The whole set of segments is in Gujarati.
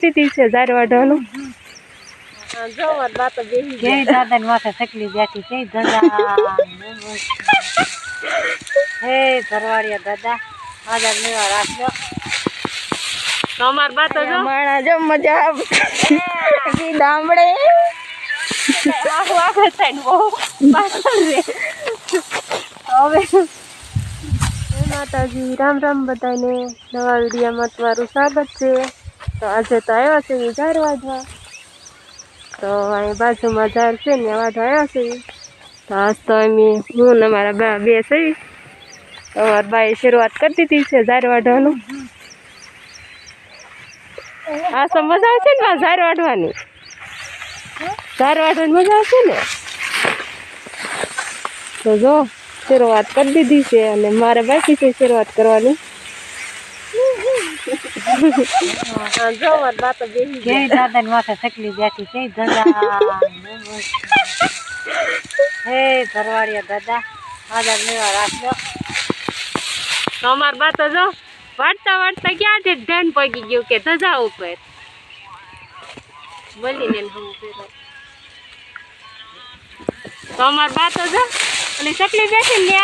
સ્થિતિ છે જારવા જય માતાજી રામ રામ બધાને. નવા વિડીયોમાં તમારું સ્વાગત છે. તો આજે તો આવ્યા છે ઝાડ વાઢવા તો અહીં બાજુમાં ઝાડ છે ને વાઢવા આવ્યા છે તો આજ તો અમે, હું ને મારા બા બે છે તો મારા બાએ શરૂઆત કરી દીધી છે ઝાડ વાઢવાનું આ તો મજા આવશે ને ઝાડ વાઢવાની ઝાડ વાઢવાની મજા આવશે ને? તો જો, શરૂઆત કરી દીધી છે અને મારે બાકી છે શરૂઆત કરવાની. જો વાત તો બેહી દાદા માથે તકલી બેઠી દાદા. હે ભરવાડિયા દાદા આદર મેળા રાખજો. તો અમાર જો, વાટતા વાટતા ક્યાં છે? ધ્યાન પગી ગયું કે ધજા ઉપર. બોલીને હમ કર્યો. તો અમાર બા તો જો, અને ચકલી બેઠી ને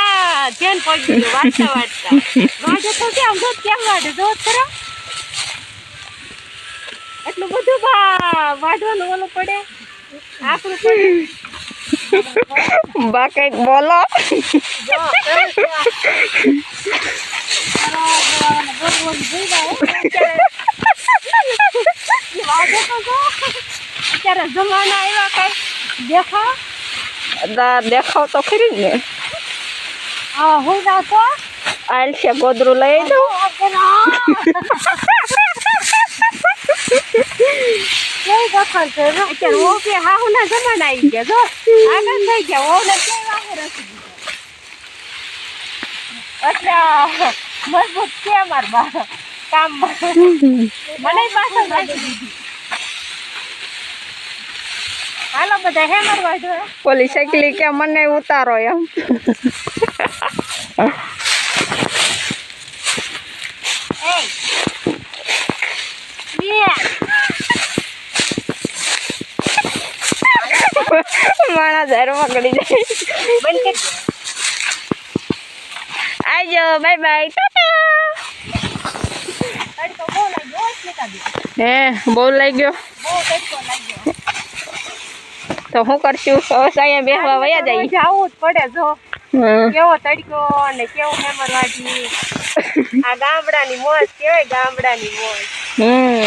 ધ્યાન પગી ગયું, વાટતા વાટતા. વાટે તો કેમ, જો કેમ વાટે જો કરો એટલું બધું વાઢવાનું ઓલું પડે? આપણું પડે? બા કંઈક બોલો. અત્યારે જમાના આવ્યા કઈ? દેખા દેખાવ તો ખરી જ ને. હું જાવ તો આલ છે ગોદરું લઈ દઉં. કેવી દખલ છે અત્યારે ઓ કે હાહુ ના જમાના આવી ગયા જો. આગળ થઈ ગયા ઓ ને વાહે રસી એટલે મજબૂત છે અમાર બા કામમાં મને પાછળ રાખી દીધી. હાલો બધા હે મારવા જો ઓલી સાયકલી કે મને ઉતારો એમ. માણા જાય બંધ કરી આવજો બાય બાય ટાટા. હે બહુ લઈ ગયો તો હું કરશું? હવે અહીંયા બેસવા વયા જાય. જવું જ પડે જો. કેવો તડકો અને કેવું હેમરવાજી આ ગામડાની મોજ કેવાય ગામડાની મોજ. હમ.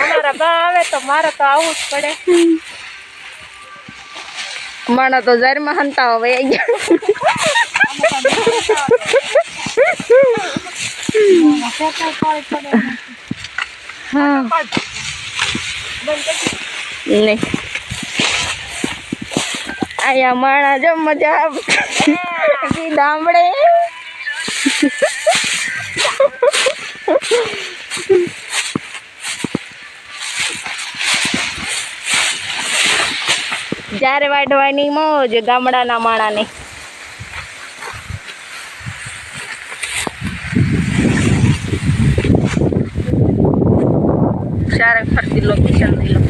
અમારા બા આવે તો મારે તો આવવું જ પડે. માણા તો ઝારમાં હંતાવા હવે હા. નહીં અહીંયા માણા જો મજા ગામડે જ્યારે વાઢવાની મોજ ગામડાના માણાને. ચારે ફરતી લોકેશનથી લો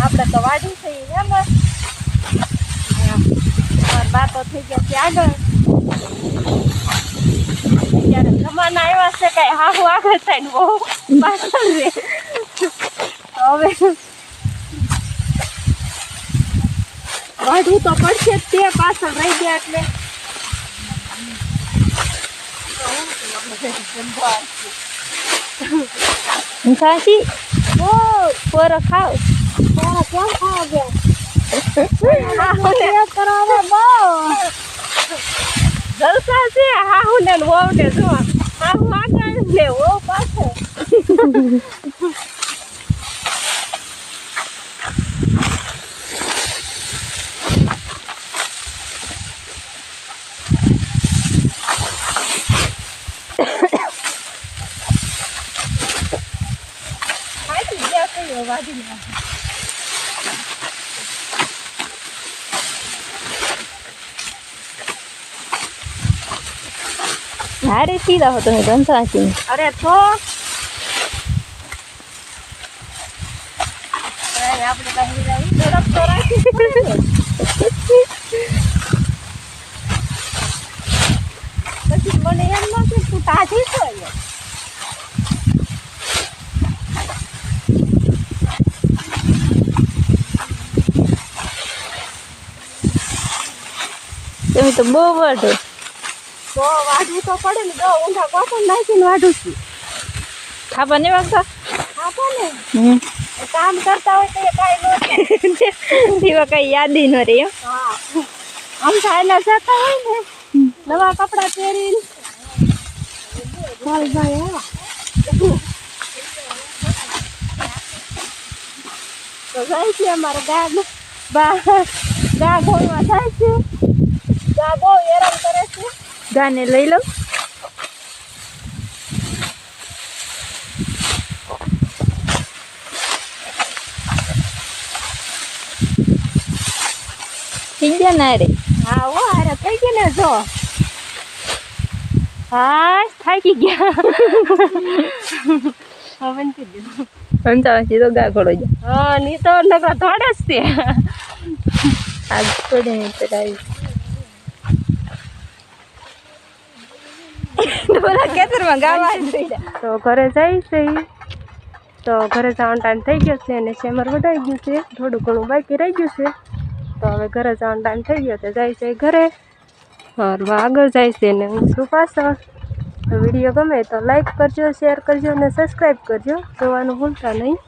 આપણે તો વાડી છે એમ મારા બા તો થઈ ગયા છે આગળ. ત્યારે જમાના આવ્યા છે કઈ હાહુ આગળ થાય ને બહુ પાછળ રે હવે વાઢવું તો પડશે જ તે પાછળ રહી ગયા એટલે. સાસી? ઓ પોરો ખાવ. કેમ ખાવા ગયા? જલસા છે હાહુ ને વહુ ને જો હાહુ આગળ ને વહુ પાછળ આવ્યો વાડીમાં હારે સીધા હો તમે ધનસાસી અરે તો. પછી મને એમ નથી તું તાજી છો. તમે તો બહુ વાઢો તો વાઢવું તો પડે ને જો ઊંધા કોટન નાખીને વાઢું છું. ખાવા નહીં વાગતા? આપો ને? કામ કરતા હોય તો કાંઈ ન. તેવા કઈ યાદી ન રહે એમ આમ સાયલા જતા હોય ને નવા કપડાં પહેરીને. ચાલ ભાઈ આવા તો જાય છે અમારે ગા બા ગા ગોળવા જાય છે. ગા બહુ હેરાન ગાને લઈ લો થઈ ગયા ના રે હા હો અરે થઈ ગયા ને જો. હા થાકી ગયા. હવે ધનસાસી તો ગા ખોડો જા. હા ની તો નકરા થોડા જ તે આજ થોડી ને તો ઘરે જાય છે. તો ઘરે જવાનું ટાઈમ થઈ ગયો છે અને સેમર વધાઈ ગયું છે. થોડું ઘણું બાકી રહી ગયું છે. તો હવે ઘરે જવાનો ટાઈમ થઈ ગયો તો જાય છે ઘરે. હરવા આગળ જાય છે ને હું છું પાછળ. વીડિયો ગમે તો લાઈક કરજો શેર કરજો અને સબસ્ક્રાઈબ કરજો. જોવાનું ભૂલતા નહીં.